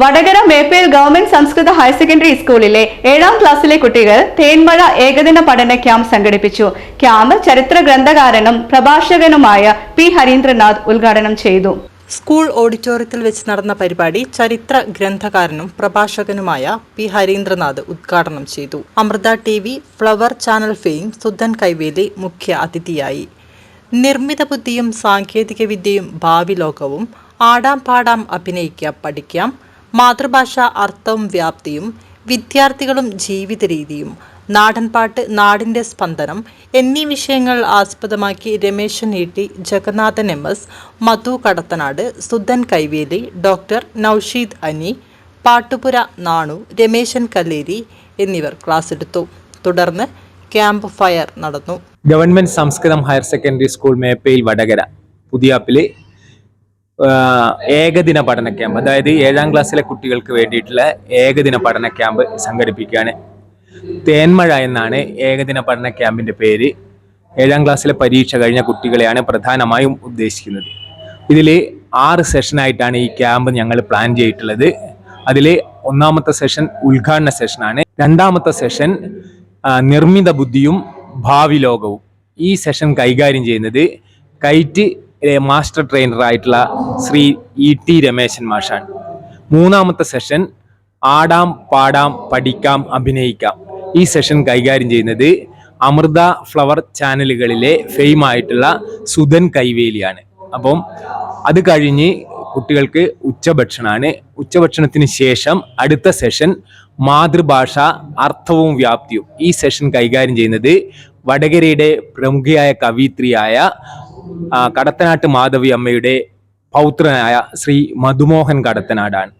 Vadakara മേപ്പേൽ government സംസ്കൃത higher secondary സ്കൂളിലെ ഏഴാം ക്ലാസ്സിലെ കുട്ടികൾ തേന്മഴ ഏകദിന പഠന ക്യാമ്പ് സംഘടിപ്പിച്ചു. ക്യാമ്പ് ചരിത്ര ഗ്രന്ഥകാരനും പ്രഭാഷകനുമായ പി ഹരീന്ദ്രനാഥ് ഉദ്ഘാടനം ചെയ്തു. സ്കൂൾ ഓഡിറ്റോറിയത്തിൽ വെച്ച് നടന്ന പരിപാടി ചരിത്ര ഗ്രന്ഥകാരനും പ്രഭാഷകനുമായ പി ഹരീന്ദ്രനാഥ് ഉദ്ഘാടനം ചെയ്തു. Amrita T V flower channel fame Sudhan Kaiveli മുഖ്യ അതിഥിയായി. നിർമ്മിത ബുദ്ധിയും സാങ്കേതിക വിദ്യയും ഭാവി ലോകവും ആടാം പാടാം അഭിനയിക്കാം പഠിക്കാം. മാതൃഭാഷ അർത്ഥവും വ്യാപ്തിയും വിദ്യാർത്ഥികളും ജീവിത രീതിയും നാടൻപാട്ട് നാടിന്റെ സ്പന്ദനം എന്നീ വിഷയങ്ങൾ ആസ്പദമാക്കി Rameshan Eetti Jagannathan M S Madhu Kadathanad Sudhan Kaiveli doctor Naushid Ani Pattupura Nanu Rameshan Kalleri എന്നിവർ ക്ലാസ് എടുത്തു തുടർന്ന് ക്യാമ്പ് ഫയർ നടന്നു. ഗവൺമെന്റ് സംസ്കൃതം higher secondary school Meppayil Vadakara. പുതിയാപ്പിലെ ഏകദിന പഠന ക്യാമ്പ് അതായത് ഏഴാം ക്ലാസ്സിലെ കുട്ടികൾക്ക് വേണ്ടിയിട്ടുള്ള ഏകദിന പഠന ക്യാമ്പ് സംഘടിപ്പിക്കുകയാണ്. തേന്മഴ എന്നാണ് ഏകദിന പഠന ക്യാമ്പിന്റെ പേര്. ഏഴാം ക്ലാസ്സിലെ പരീക്ഷ കഴിഞ്ഞ കുട്ടികളെയാണ് പ്രധാനമായും ഉദ്ദേശിക്കുന്നത്. ഇതിൽ ആറ് സെഷനായിട്ടാണ് ഈ ക്യാമ്പ് ഞങ്ങൾ പ്ലാൻ ചെയ്തിട്ടുള്ളത്. അതിൽ ഒന്നാമത്തെ സെഷൻ ഉദ്ഘാടന സെഷനാണ് രണ്ടാമത്തെ സെഷൻ നിർമ്മിത ബുദ്ധിയും ഭാവി ലോകവും. ഈ സെഷൻ കൈകാര്യം ചെയ്യുന്നത് കൈറ്റ് മാസ്റ്റർ ട്രെയിനർ ആയിട്ടുള്ള ശ്രീ ഇ ടി രമേശൻ മാഷാണ്. മൂന്നാമത്തെ സെഷൻ ആടാം പാടാം പഠിക്കാം അഭിനയിക്കാം. ഈ സെഷൻ കൈകാര്യം ചെയ്യുന്നത് അമൃത ഫ്ലവർ ചാനലുകളിലെ ഫെയിം ആയിട്ടുള്ള സുധൻ കൈവേലിയാണ്. അപ്പം അത് കഴിഞ്ഞ് കുട്ടികൾക്ക് ഉച്ചഭക്ഷണമാണ് ഉച്ചഭക്ഷണത്തിന് ശേഷം അടുത്ത സെഷൻ മാതൃഭാഷ അർത്ഥവും വ്യാപ്തിയും. ഈ സെഷൻ കൈകാര്യം ചെയ്യുന്നത് വടകരയുടെ പ്രമുഖയായ കവിത്രിയായ കടത്തനാട്ട് മാധവി അമ്മയുടെ പൗത്രനായ ശ്രീ മധുമോഹൻ കടത്തനാടാണ്.